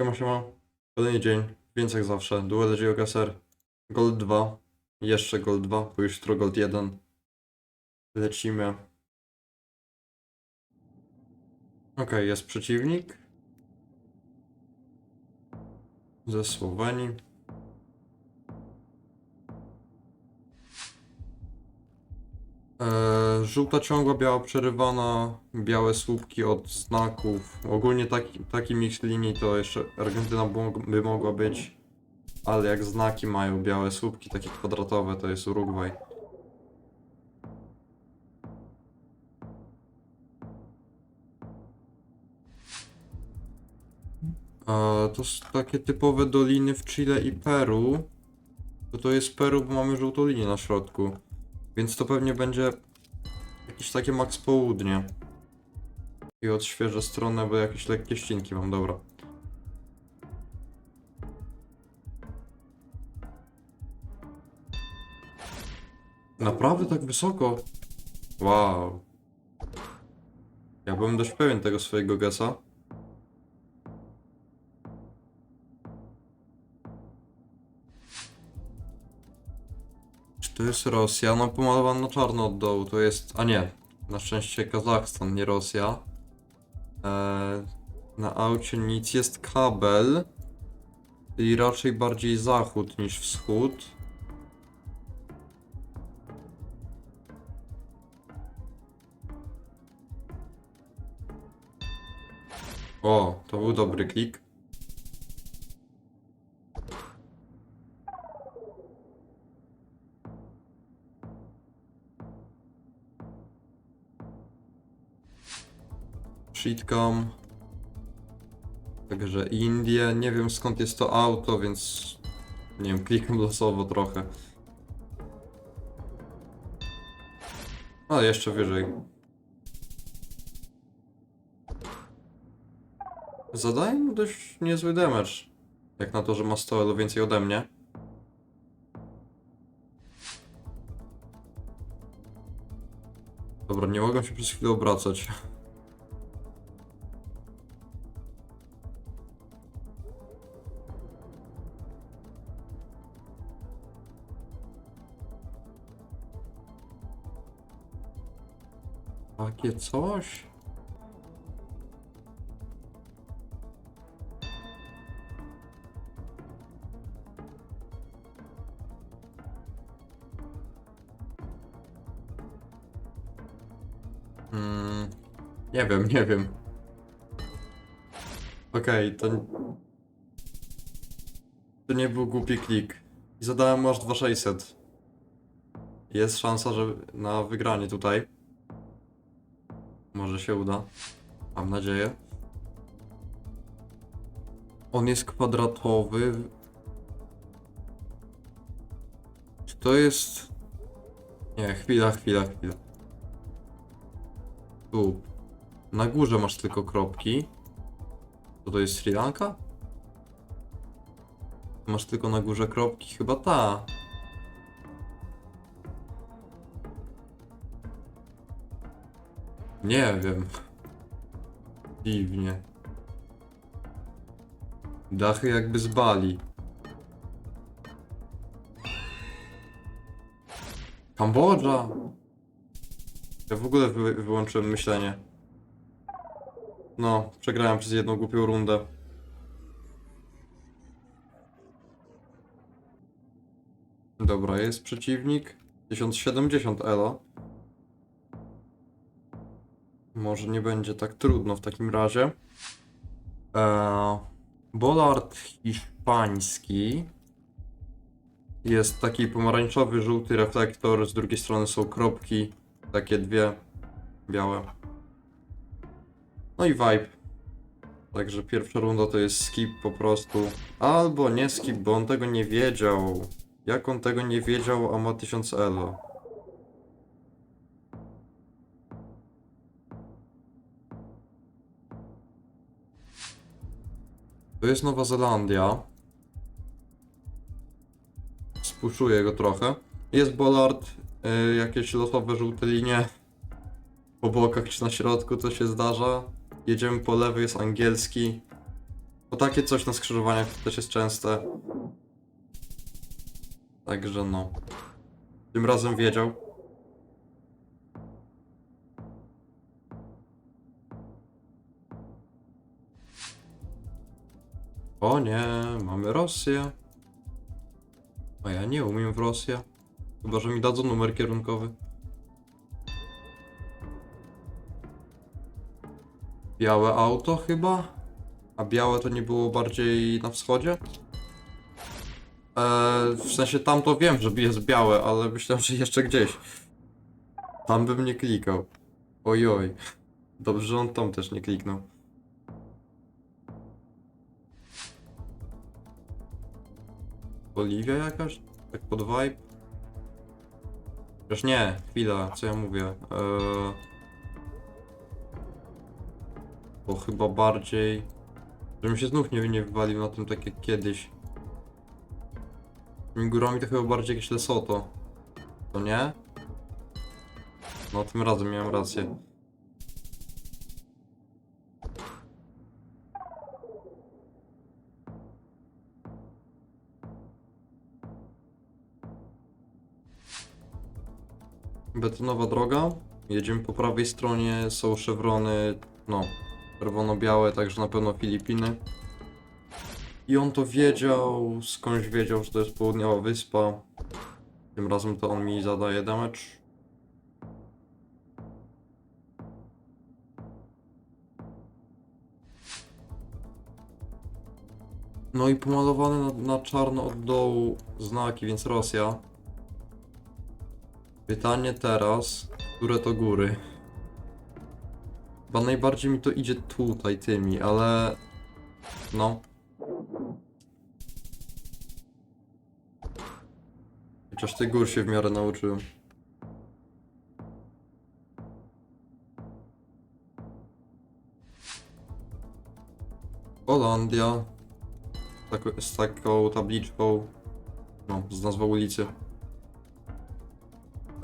Siema, siema. Kolejny dzień, więc jak zawsze, Duel Geocacher, Gold 2, jeszcze Gold 2, bo już jutro Gold 1. Lecimy. Okej, jest przeciwnik. Ze Słowenii. Eee, żółta ciągła, biała przerywana, białe słupki od znaków. Ogólnie taki, taki miks linii to jeszcze Argentyna by- mogła być, ale jak znaki mają białe słupki, takie kwadratowe, to jest Urugwaj. A, to są takie typowe doliny w Chile i Peru. To to jest Peru, bo mamy żółtą linię na środku. Więc to pewnie będzie jakieś takie max południe. I odświeżę stronę, bo jakieś lekkie ścinki mam, dobra. Naprawdę tak wysoko? Wow. Ja byłem dość pewien tego swojego gesa. To jest Rosja? No pomalowana na czarno od dołu, to jest... A nie, na szczęście Kazachstan, nie Rosja. Eee, na aucie nic, jest kabel. Czyli raczej bardziej zachód niż wschód. O, to był dobry klik. Shitcom. Także Indie. Nie wiem skąd jest to auto, więc nie wiem, klikam losowo trochę. Ale jeszcze wyżej. Zadaje mu dość niezły damage. Jak na to, że ma 100 elo więcej ode mnie. Dobra, nie mogę się przez chwilę obracać. Takie coś? Mm, nie wiem, nie wiem. Okej, to... To nie był głupi klik. I zadałem aż 2600. Jest szansa, że na wygranie tutaj. Może się uda. Mam nadzieję. On jest kwadratowy. Czy to jest... Nie, chwila, chwila, chwila. Tu. Na górze masz tylko kropki. To to jest Sri Lanka? Masz tylko na górze kropki, chyba ta. Nie wiem. Dziwnie. Dachy jakby z Bali. Kambodża. Ja w ogóle wy wyłączyłem myślenie. No, przegrałem przez jedną głupią rundę. Dobra, jest przeciwnik. 1070 elo. Może nie będzie tak trudno w takim razie. Eee, Bollard hiszpański. Jest taki pomarańczowy, żółty reflektor. Z drugiej strony są kropki. Takie dwie białe. No i vibe. Także pierwsza runda to jest skip po prostu. Albo nie skip, bo on tego nie wiedział. Jak on tego nie wiedział, a ma 1000 elo? To jest Nowa Zelandia. Spuszuję go trochę. Jest Bollard, y, jakieś losowe żółte linie. Po bokach czy na środku to się zdarza. Jedziemy po lewej, jest angielski. Bo takie coś na skrzyżowaniach też jest częste. Także no. Tym razem wiedział. O nie, mamy Rosję. A ja nie umiem w Rosję. Chyba, że mi dadzą numer kierunkowy. Białe auto chyba? A białe to nie było bardziej na wschodzie? Eee, w sensie tam to wiem, że jest białe, ale myślałem, że jeszcze gdzieś. Tam bym nie klikał. Ojoj. Dobrze, że on tam też nie kliknął. Oliwia jakaś? Tak pod vibe? Chociaż nie, chwila, co ja mówię? Eee... Bo chyba bardziej... Żebym się znów nie, nie wywalił na tym tak jak kiedyś. Tymi górami to chyba bardziej jakieś Lesoto. To nie? No tym razem miałem rację. Betonowa droga. Jedziemy po prawej stronie, są szewrony, no, czerwono-białe, także na pewno Filipiny. I on to wiedział, skądś wiedział, że to jest południowa wyspa. Tym razem to on mi zadaje damage. No i pomalowane na, na czarno od dołu znaki, więc Rosja. Pytanie teraz, które to góry? Chyba najbardziej mi to idzie tutaj tymi, ale... No. Chociaż tych gór się w miarę nauczyłem. Holandia. Tak, z taką tabliczką. No, z nazwą ulicy.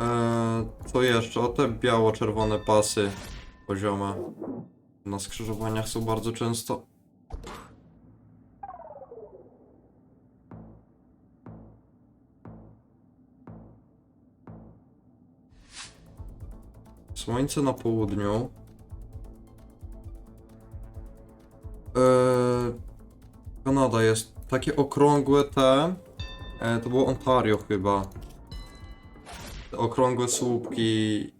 Eee, co jeszcze? O te biało-czerwone pasy poziome. Na skrzyżowaniach są bardzo często. Słońce na południu. Eee, Kanada jest takie okrągłe te. E, to było Ontario chyba. Okrągłe słupki.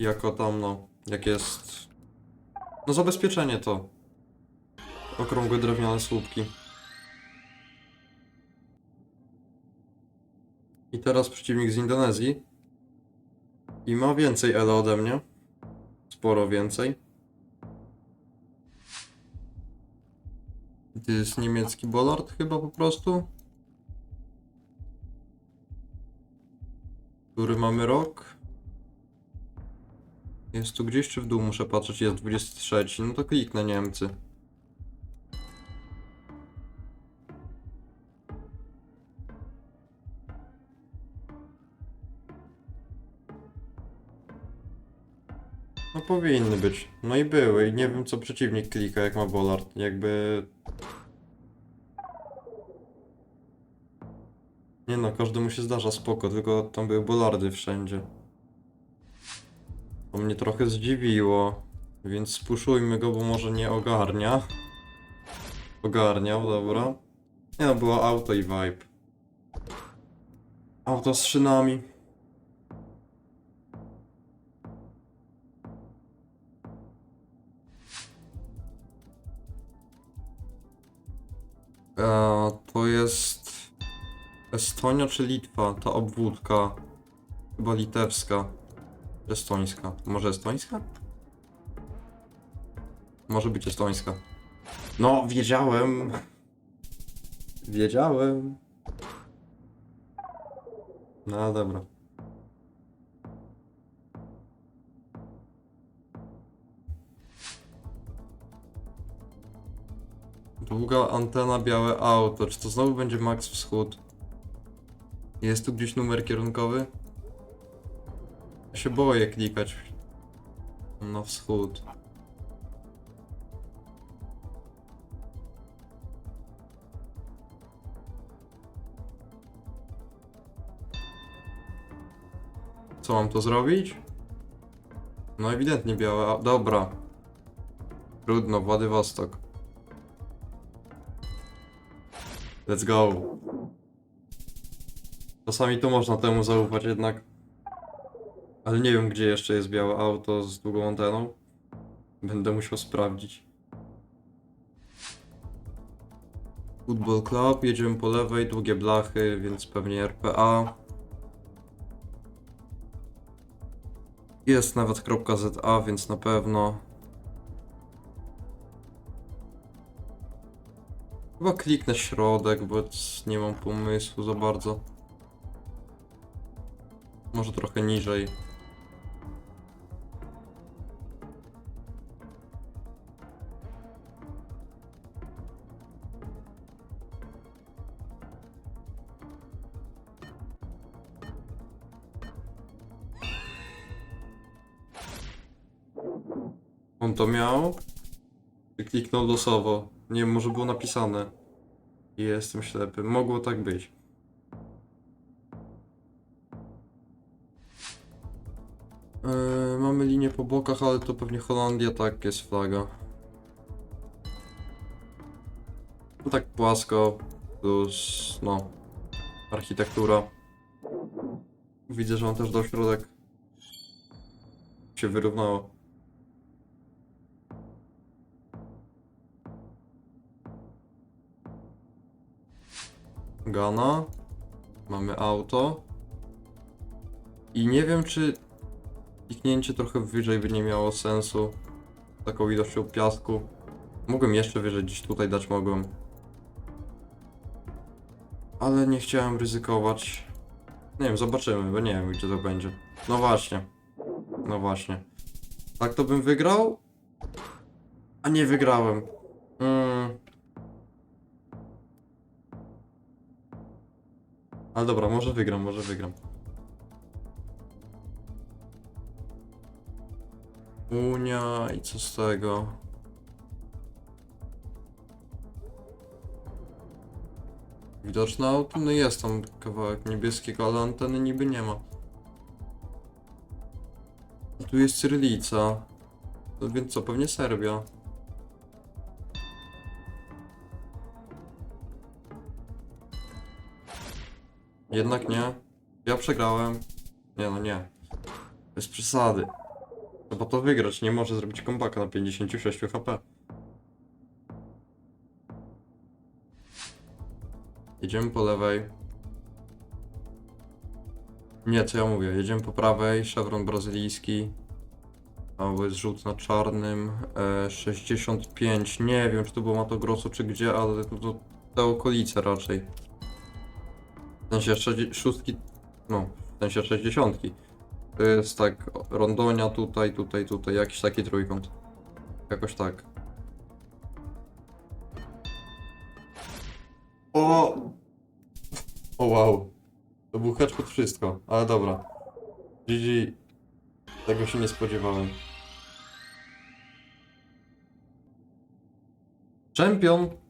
Jako tam, no. Jak jest. No zabezpieczenie to. Okrągłe drewniane słupki. I teraz przeciwnik z Indonezji. I ma więcej elo ode mnie. Sporo więcej. To jest niemiecki Bollard chyba po prostu. Który mamy rok? Jest tu gdzieś czy w dół muszę patrzeć, jest 23, no to kliknę Niemcy. No powinny być. No i były i nie wiem co przeciwnik klika jak ma Bollard. Jakby... Nie no, każdemu się zdarza spoko, tylko tam były Bollardy wszędzie. To mnie trochę zdziwiło, więc spuszujmy go, bo może nie ogarnia. Ogarniał, dobra. Nie no, było auto i vibe. Auto z szynami. Eee, to jest Estonia czy Litwa? Ta obwódka. Chyba litewska. Estońska. Może estońska? Może być estońska. No, wiedziałem. Wiedziałem. No dobra. Długa antena, białe auto. Czy to znowu będzie Max Wschód? Jest tu gdzieś numer kierunkowy? Ja się boję klikać. Na wschód. Co mam to zrobić? No ewidentnie białe. Dobra. Trudno, Władywostok. Let's go. Czasami to można temu zaufać jednak. Ale nie wiem, gdzie jeszcze jest białe auto z długą anteną. Będę musiał sprawdzić. Football Club, jedziemy po lewej, długie blachy, więc pewnie RPA. Jest nawet .za, więc na pewno. Chyba kliknę środek, bo nie mam pomysłu za bardzo. Może trochę niżej. On to miał? Kliknął losowo? Nie może było napisane. Jestem ślepy. Mogło tak być. Ale to pewnie Holandia, tak, jest flaga. No tak płasko, plus, no, architektura. Widzę, że on też dał środek. Się wyrównało. Gana. Mamy auto. I nie wiem, czy kliknięcie trochę wyżej by nie miało sensu. Taką ilością piasku. Mogłem jeszcze wyżej gdzieś tutaj dać, mogłem. Ale nie chciałem ryzykować. Nie wiem, zobaczymy, bo nie wiem, gdzie to będzie. No właśnie. No właśnie. Tak to bym wygrał? A nie wygrałem. Mm. Ale dobra, może wygram, może wygram. Unia i co z tego? Widoczne auto? No jest tam kawałek niebieskiego, ale anteny niby nie ma. Tu jest Cyrylica. No więc co, pewnie Serbia. Jednak nie. Ja przegrałem. Nie no nie. Bez przesady. Trzeba to wygrać, nie może zrobić kompaka na 56 HP. Jedziemy po lewej. Nie, co ja mówię? Jedziemy po prawej, szewron brazylijski. Albo jest rzut na czarnym. E, 65. Nie wiem, czy to było Mato Grosso, czy gdzie, ale to, to te okolice raczej. W sensie szóstki, no, w sensie sześćdziesiątki. To jest tak, rondonia tutaj, tutaj, tutaj, jakiś taki trójkąt. Jakoś tak. O! O wow. To był pod wszystko, ale dobra. GG. Tego się nie spodziewałem. Champion!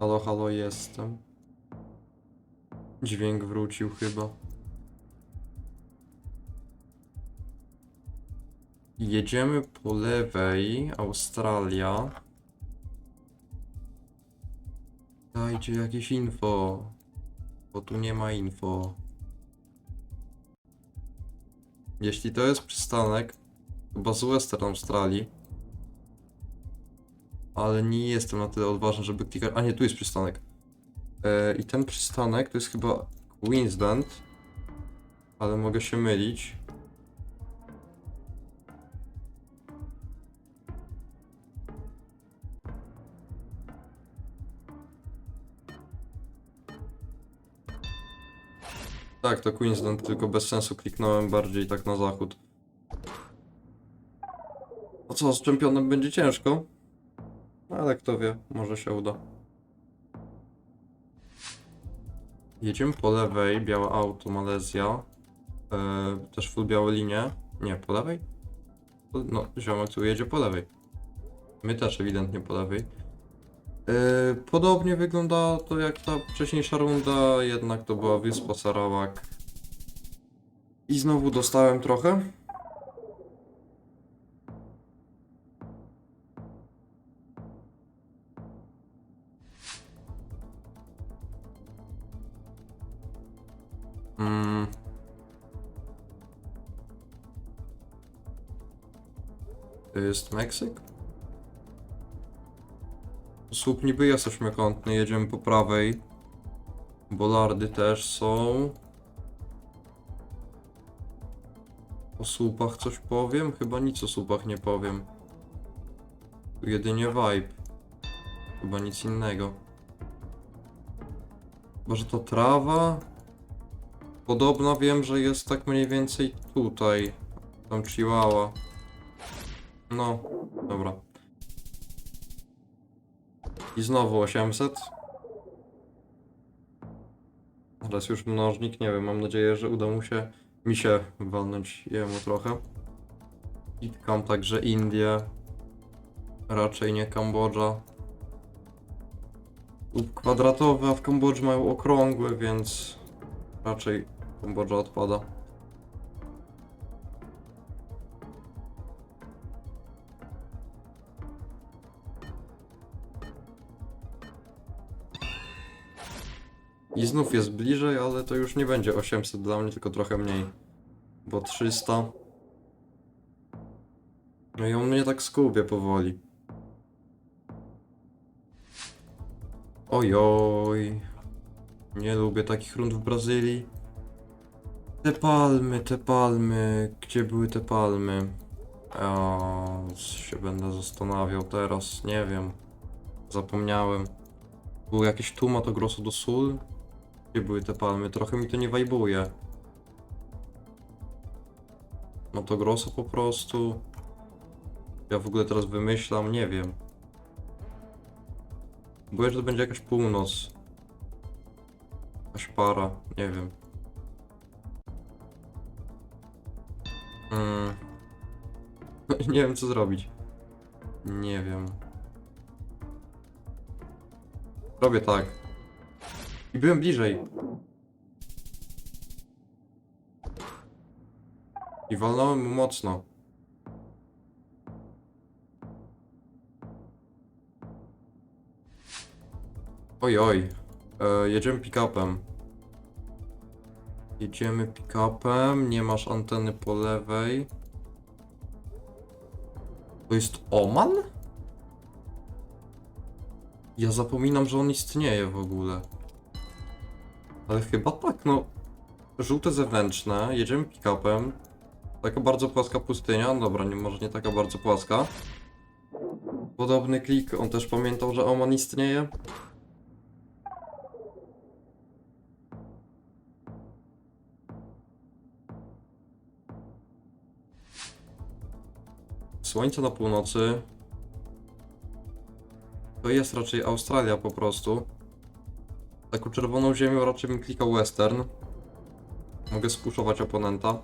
Halo, halo, jestem. Dźwięk wrócił chyba. Jedziemy po lewej, Australia. Dajcie jakieś info, bo tu nie ma info. Jeśli to jest przystanek, chyba z Western Australii, ale nie jestem na tyle odważny, żeby klikać. A nie, tu jest przystanek. E, I ten przystanek to jest chyba Queensland, ale mogę się mylić. Tak, to Queensland, tylko bez sensu kliknąłem bardziej tak na zachód. No co, z czempionem będzie ciężko? Ale kto wie, może się uda. Jedziemy po lewej, białe auto, Malezja. Eee, też full białe linie. Nie, po lewej? No, ziomek tu jedzie po lewej. My też ewidentnie po lewej. Eee, podobnie wygląda to jak ta wcześniejsza runda, jednak to była wyspa Sarawak. I znowu dostałem trochę. To jest Meksyk? Słup niby jest ośmiokątny, jedziemy po prawej. Bolardy też są. O słupach coś powiem? Chyba nic o słupach nie powiem. Jedynie vibe. Chyba nic innego. Chyba, że to trawa? Podobno wiem, że jest tak mniej więcej tutaj. Tam Chihuahua. No, dobra. I znowu 800. Teraz już mnożnik, nie wiem, mam nadzieję, że uda mu się, mi się walnąć jemu trochę. I tam także Indie. Raczej nie Kambodża. Lub kwadratowe, a w Kambodży mają okrągłe, więc raczej Kambodża odpada. I znów jest bliżej, ale to już nie będzie 800 dla mnie, tylko trochę mniej. Bo 300. No i on mnie tak skubie powoli. Ojoj. Nie lubię takich rund w Brazylii. Te palmy, te palmy. Gdzie były te palmy? Ja się będę zastanawiał teraz, nie wiem. Zapomniałem. Był jakiś tu Mato Grosso do Sul? Gdzie były te palmy? Trochę mi to nie wajbuje. Mato Grosso po prostu. Ja w ogóle teraz wymyślam, nie wiem. Boję, że to będzie jakaś północ. Jakaś para, nie wiem. Mm. nie wiem co zrobić. Nie wiem. Robię tak. Byłem bliżej. I walnąłem mu mocno. Oj, oj. E, jedziemy pick-upem. Jedziemy pick-upem. Nie masz anteny po lewej. To jest Oman? Ja zapominam, że on istnieje w ogóle. Ale chyba tak, no. Żółte zewnętrzne, jedziemy pick-upem. Taka bardzo płaska pustynia, dobra, nie, może nie taka bardzo płaska. Podobny klik, on też pamiętał, że Oman istnieje. Słońce na północy. To jest raczej Australia po prostu. Taką czerwoną ziemią raczej bym klikał western. Mogę spuszować oponenta.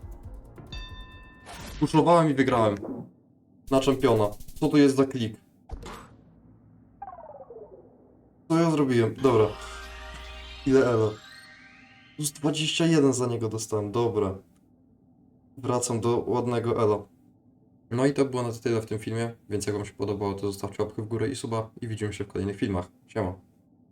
Spuszowałem i wygrałem. Na czempiona. Co to jest za klik? Co ja zrobiłem? Dobra. Ile elo? Plus 21 za niego dostałem, dobra. Wracam do ładnego elo. No i to było na tyle w tym filmie, więc jak wam się podobało, to zostawcie łapkę w górę i suba i widzimy się w kolejnych filmach. Siema.